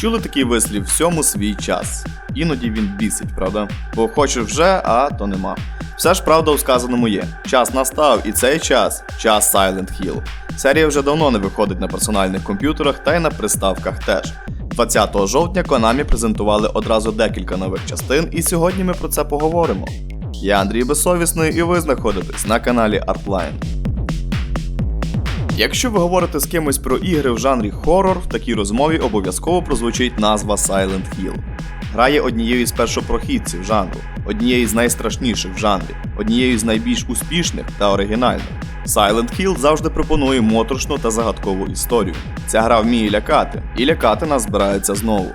Чули такий вислів всьому свій час. Іноді він бісить, правда? Бо хочеш вже, а то нема. Все ж правда у сказаному є. Час настав, і цей час час Silent Hill. Серія вже давно не виходить на персональних комп'ютерах та й на приставках теж. 20 жовтня Konami презентували одразу декілька нових частин, і сьогодні ми про це поговоримо. Я Андрій Безсовісний, і ви знаходитесь на каналі Artline. Якщо ви говорите з кимось про ігри в жанрі хорор, в такій розмові обов'язково прозвучить назва Silent Hill. Гра є однією з першопрохідців жанру, однією з найстрашніших в жанрі, однією з найбільш успішних та оригінальних. Silent Hill завжди пропонує моторошну та загадкову історію. Ця гра вміє лякати, і лякати нас збирається знову.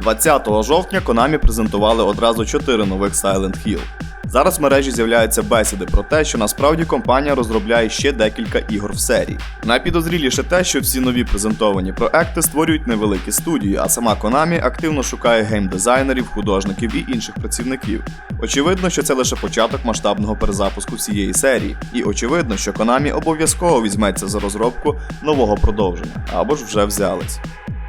20 жовтня Konami презентували одразу 4 нових Silent Hill. Зараз в мережі з'являються бесіди про те, що насправді компанія розробляє ще декілька ігор в серії. Найпідозріліше те, що всі нові презентовані проекти створюють невеликі студії, а сама Konami активно шукає геймдизайнерів, художників і інших працівників. Очевидно, що це лише початок масштабного перезапуску всієї серії, і очевидно, що Konami обов'язково візьметься за розробку нового продовження або ж вже взялись.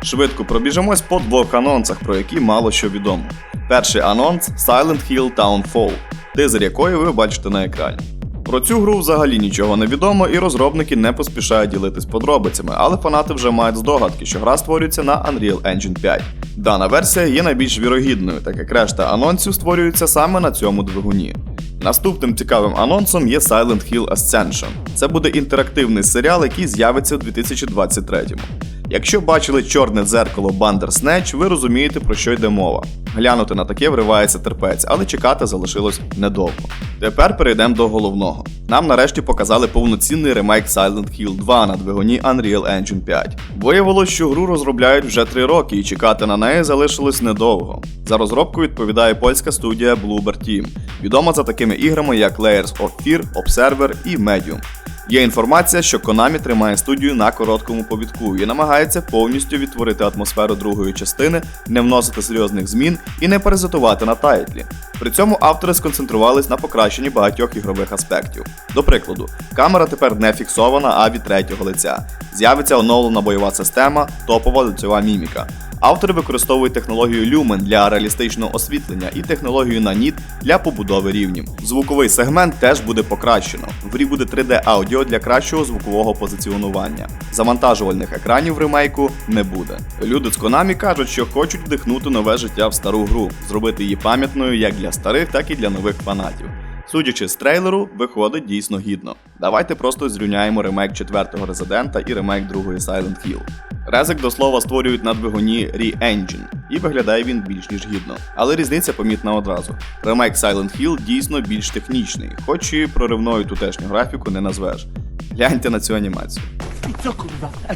Швидко пробіжимось по двох анонсах, про які мало що відомо. Перший анонс Silent Hill Townfall, тизер якої ви бачите на екрані. Про цю гру взагалі нічого не відомо, і розробники не поспішають ділитись подробицями, але фанати вже мають здогадки, що гра створюється на Unreal Engine 5. Дана версія є найбільш вірогідною, так як решта анонсів створюються саме на цьому двигуні. Наступним цікавим анонсом є Silent Hill Ascension. Це буде інтерактивний серіал, який з'явиться у 2023-му. Якщо бачили чорне дзеркало Bandersnatch, ви розумієте, про що йде мова. Глянути на таке вривається терпець, але чекати залишилось недовго. Тепер перейдемо до головного. Нам нарешті показали повноцінний ремейк Silent Hill 2 на двигуні Unreal Engine 5. Виявилось, що гру розробляють вже 3 роки, і чекати на неї залишилось недовго. За розробку відповідає польська студія Bloober Team, відома за такими іграми як Layers of Fear, Observer і Medium. Є інформація, що Konami тримає студію на короткому повідку і намагається повністю відтворити атмосферу другої частини, не вносити серйозних змін і не паразитувати на тайтлі. При цьому автори сконцентрувались на покращенні багатьох ігрових аспектів. До прикладу, камера тепер не фіксована, а від третього лиця. З'явиться оновлена бойова система, топова лицьова міміка. Автори використовують технологію Lumen для реалістичного освітлення і технологію Nanit для побудови рівнів. Звуковий сегмент теж буде покращено. В грі буде 3D аудіо для кращого звукового позиціонування. Завантажувальних екранів в ремейку не буде. Люди з Konami кажуть, що хочуть вдихнути нове життя в стару гру, зробити її пам'ятною як для старих, так і для нових фанатів. Судячи з трейлеру, виходить дійсно гідно. Давайте просто зрівняємо ремейк четвертого Резидента і ремейк другої Silent Hill. Резик до слова створюють на двигуні Re-Engine, і виглядає він більш ніж гідно. Але різниця помітна одразу. Ремейк Silent Hill дійсно більш технічний, хоч і проривною тутешню графіку не назвеш. Гляньте на цю анімацію.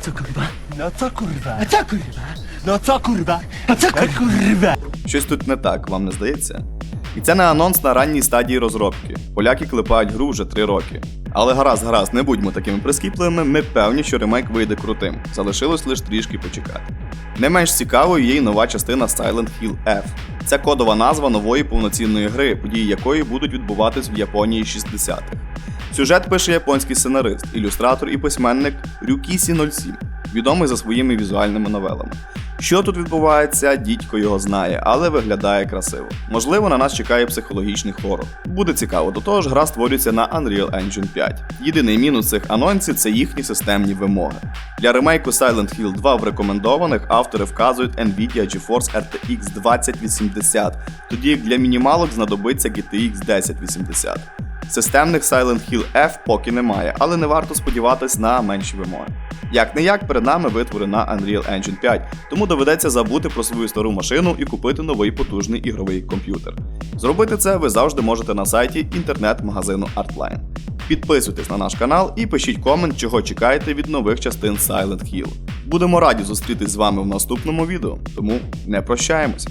Kurwa? No co kurwa? A co kurwa? No co kurwa? A co? Щось тут не так, вам не здається? І це не анонс на ранній стадії розробки. Поляки клепають гру вже 3 роки. Але гаразд, гаразд, не будьмо такими прискіпливими, ми певні, що ремейк вийде крутим. Залишилось лише трішки почекати. Не менш цікавою є й нова частина Silent Hill F. Це кодова назва нової повноцінної гри, події якої будуть відбуватись в Японії 60-х. Сюжет пише японський сценарист, ілюстратор і письменник Рюкісі 07, відомий за своїми візуальними новелами. Що тут відбувається, дідько його знає, але виглядає красиво. Можливо, на нас чекає психологічний хорор. Буде цікаво, до того ж, гра створюється на Unreal Engine 5. Єдиний мінус цих анонсів це їхні системні вимоги. Для ремейку Silent Hill 2 в рекомендованих автори вказують Nvidia GeForce RTX 2080, тоді як для мінімалок знадобиться GTX 1080. Системних Silent Hill F поки немає, але не варто сподіватись на менші вимоги. Як не як, перед нами витвори на Unreal Engine 5, тому доведеться забути про свою стару машину і купити новий потужний ігровий комп'ютер. Зробити це ви завжди можете на сайті інтернет-магазину Artline. Підписуйтесь на наш канал і пишіть комент, чого чекаєте від нових частин Silent Hill. Будемо раді зустрітись з вами в наступному відео, тому не прощаємось.